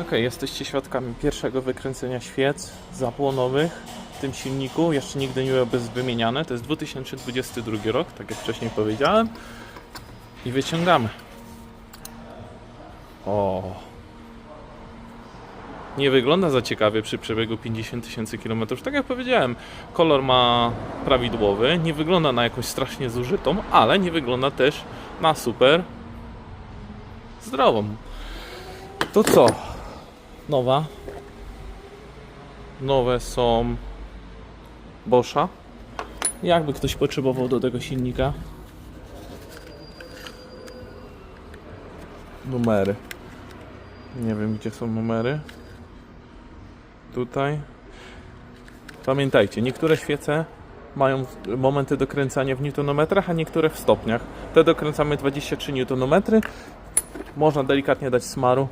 Ok, jesteście świadkami pierwszego wykręcenia świec zapłonowych w tym silniku. Jeszcze nigdy nie były wymieniane. To jest 2022 rok, tak jak wcześniej powiedziałem. I wyciągamy. O. Nie wygląda za ciekawie przy przebiegu 50 tysięcy km. Tak jak powiedziałem, kolor ma prawidłowy. Nie wygląda na jakąś strasznie zużytą, ale nie wygląda też na super zdrową. To co? Nowa. Nowe są Boscha. Jakby ktoś potrzebował do tego silnika. Numery. Nie wiem gdzie są numery. Tutaj. Pamiętajcie, niektóre świece mają momenty dokręcania w newtonometrach, a niektóre w stopniach. Te dokręcamy 23 newtonometry. Można delikatnie dać smaru,